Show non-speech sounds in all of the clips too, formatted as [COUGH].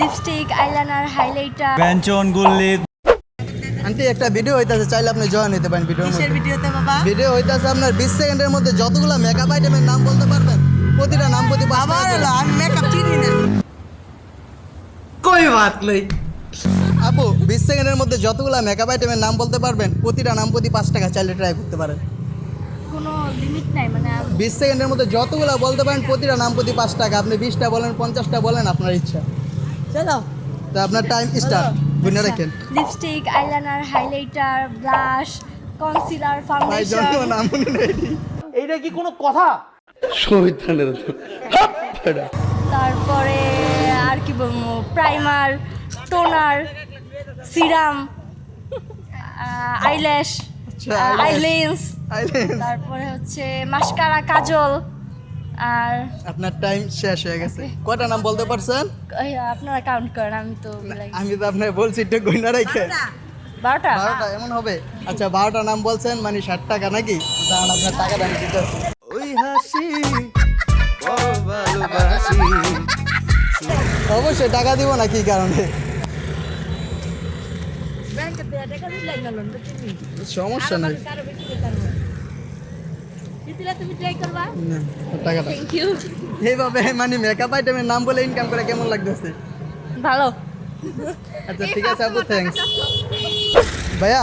Lipstick eyeliner highlighter ব্যঞ্জন গুল্লি। Aunty একটা video হইতাছে চাইলে আপনি জয়েন হইতে পারেন ভিডিও মধ্যে। ভিডিওতে বাবা? ভিডিও হইতাছে আপনার 20 সেকেন্ডের মধ্যে যতগুলো মেকআপ আইটেমের নাম বলতে পারবেন প্রতিটা নাম প্রতি বাবা আমি মেকআপ চিনি না। কই বাত নেই আপু 20 সেকেন্ডের মধ্যে যতগুলো মেকআপ আইটেমের নাম বলতে পারবেন প্রতিটা নাম প্রতি 5 টাকা চাইলে ট্রাই করতে পারেন। কোনো লিমিট নাই মানে 20 সেকেন্ডের মধ্যে যতগুলো বলতে পারেন প্রতিটা নাম প্রতি 5 টাকা। আপনি 20টা বলেন 50টা বলেন আপনার ইচ্ছা। চলো। তো আপনার টাইম স্টার্ট রাখেন lipstick eyeliner highlighter blush concealer foundation নাম মনে নেই। এইটা কি কোনো কথা? শহীদানের তারপরে আর কি বলব primer toner serum eyelash eye lens তারপরে হচ্ছে মাস্কারা কাজল। আর আপনার টাইম শেষ হয়ে গেছে। কয়টা নাম বলতে পারছেন? আপনারা কাউন্ট করেন আমি তো আমি তো আপনার বলছি একটু গইনা রেখে। বারোটা। বারোটা? এমন হবে। আচ্ছা বারোটা নাম বলছেন মানে ষাট টাকা নাকি? দাঁড়ান আপনার টাকা দাম দিতে ওই হাসি অবশ্যই টাকা দিব না কি কারণে? সমস্যা নাই। না, টাকাটা থ্যাংক ইউ এইভাবে মানে মেকআপ আইটেমের নাম বলে ইনকাম করে কেমন লাগতেছে? ভালো। আচ্ছা ঠিক আছে আপু থ্যাঙ্কস ভাইয়া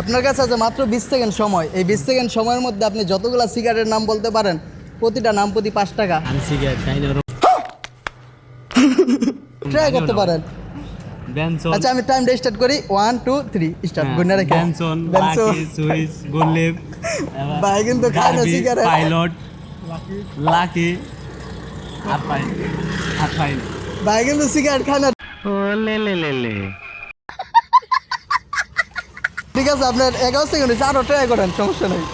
আপনার কাছে আছে মাত্র বিশ সেকেন্ড সময়। এই বিশ সেকেন্ড সময়ের মধ্যে আপনি যতগুলা সিগারেটের নাম বলতে পারেন প্রতিটা নাম প্রতি পাঁচ টাকা। ট্রাই করতে পারেন। আচ্ছা আমি টাইম স্টার্ট করি। ওয়ান টু থ্রি স্টার্ট রেখে। ভাই কিন্তু খায় না সিগারেট পাইলট লাকি আর পাই আর পাই ভাই কিন্তু সিগারেট খায় না। ঠিক আছে আপনার এগারো সেকেন্ড হয়েছে আরও ট্রাই করেন সমস্যা নেই।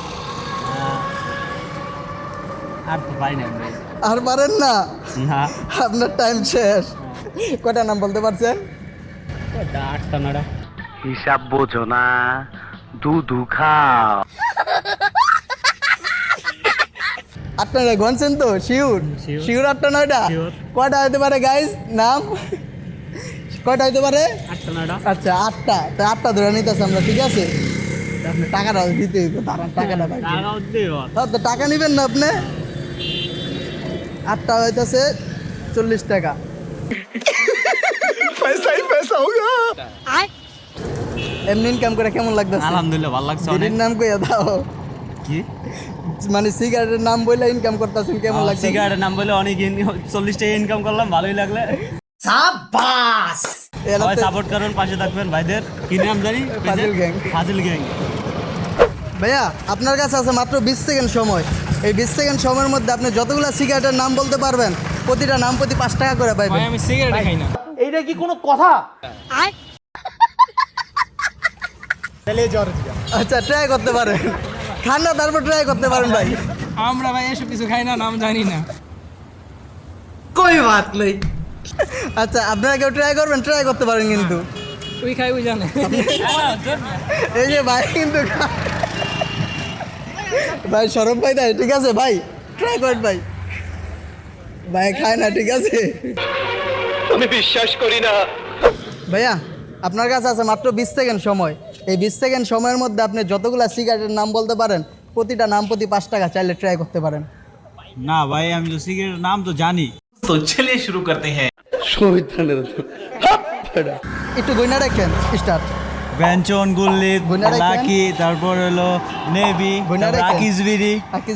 আর তো পাই না ভাই। আর পারেন না। আপনার টাইম শেষ। কয়টা নাম বলতে পারছেন? হিসাব বোঝো না। দুধু খাও। আপনারা গনছেন তো? শিউর? শিউর। আটটা নয়টা. কয়টা হতে পারে গাইজ নাম? কয়টা হতে পারে? আচ্ছা আটটা। তা আটটা ধরে নিতেছে আমরা ঠিক আছে? টাকাটা দিতে টাকাটা তো টাকা নেবেন না আপনি? আটটা হইতেছে চল্লিশ টাকা। [LAUGHS] এমনি ইনকাম করে কেমন লাগতেছে? আলহামদুলিল্লাহ ভালো লাগছে অনেক। নাম কইয়া দাও। কি? মানে সিগারেটের নাম বলে ইনকাম করতেছেন কেমন লাগছে? সিগারেটের নাম বলে অনেক চল্লিশ টাকা ইনকাম করলাম ভালোই লাগলে। এরা সবাই সাপোর্ট করুন পাশে থাকবেন ভাইদের। কি নাম জানি? ফাজিল gang। ফাজিল গ্যাং। ভাইয়া আপনার কাছে আছে মাত্র বিশ সেকেন্ড সময়। এই বিশ সেকেন্ড সময়ের মধ্যে আপনি যতগুলো সিগারেটের নাম বলতে পারবেন প্রতিটা নাম প্রতি পাঁচ টাকা করে পাইবেন। আমি সিগারেট খাই না। এইটা কি কোনো কথা? আচ্ছা ট্রাই করতে পারেন। ঠান্ডা তারপর ট্রাই করতে পারেন ভাই। আমরা ভাই এসব কিছু খাই না নাম জানি না। কই বাত নেই আচ্ছা আপনারা কেউ ট্রাই করবেন? ট্রাই করতে পারেন কিন্তু। হ্যাঁ, ওই খাই ওই জানে। এই যে ভাই কিন্তু ভাই সরব ভাই তাই ঠিক আছে ভাই ট্রাই করেন ভাই। ভাই খায় না ঠিক আছে। আমি বিশ্বাস করি না। ভাইয়া আপনার কাছে আছে মাত্র বিশ সেকেন্ড সময়। এই বিশ সেকেন্ড সময়ের মধ্যে আপনি যতগুলো সিগারেটের নাম বলতে পারেন প্রতিটা নাম প্রতি পাঁচ টাকা চাইলে ট্রাই করতে পারেন। না ভাই আমি তো সিগারেটের নাম তো জানি। তো চলে শুরু করতে হ্যাঁ। একটু গইনা রাখেন স্টার্ট ব্যঞ্জন গুল্লিত লাকি তারপর হলো নেভি আকিজবিরি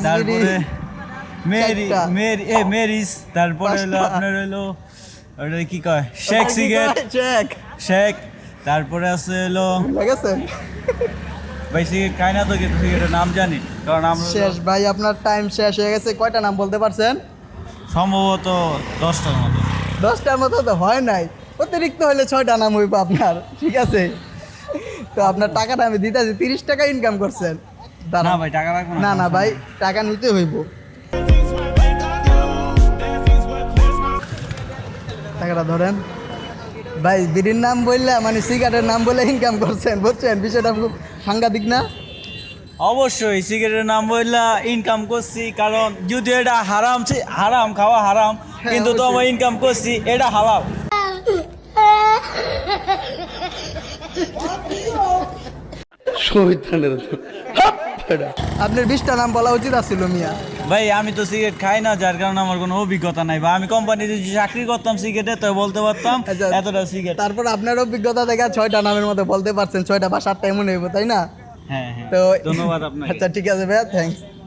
তারপরে মেরি মেরি এ মেরিস তারপর হলো আপনার হলো ওটা কি কয়? শেখ সিগারেট শেখ শেখ তারপরে আছে হলো আছে ভাই সিগারেট খাই না তো কিন্তু সিগারেটের নাম জানি কারণ আমরা শেষ ভাই আপনার টাইম শেষ হয়ে গেছে। কয়টা নাম বলতে পারছেন? সম্ভবত দশটার মতো। দশটার মতো তো হয় নাই। অতিরিক্ত হলে ছয়টা নাম হইব আপনার ঠিক আছে? তো আপনার টাকাটা আমি দিতেছি তিরিশ টাকা ইনকাম করছেন। না ভাই টাকা রাখব না না ভাই টাকা নিতে হইব। টাকাটা ধরেন। ভাই বিড়ির নাম বললে মানে সিগারেটের নাম বলে ইনকাম করছেন বুঝছেন? বিষয়টা খুব সাংঘাতিক না? অবশ্যই সিগারেটের নাম বললা ইনকাম করছি কারণ যদি এটা হারাম হারাম খাওয়া হারাম কিন্তু তো অবশ্যই। আমি ইনকাম করছি এটা হালাল। আপনার বিশটা নাম বলা উচিত আছিল মিয়া। ভাই আমি তো সিগারেট খাই না যার কারণে আমার কোনো অভিজ্ঞতা নাই। বা আমি কোম্পানিতে যদি চাকরি করতাম সিগারেটে তো বলতে পারতাম আচ্ছা। এতটা সিগারেট তারপর আপনার অভিজ্ঞতা দেখা ছয়টা নামের মধ্যে বলতে পারছেন ছয়টা বা সাতটা এমন হইব তাই না? হ্যাঁ হ্যাঁ। তো ধন্যবাদ আপনাকে। আচ্ছা ঠিক আছে ভাইয়া থ্যাংকস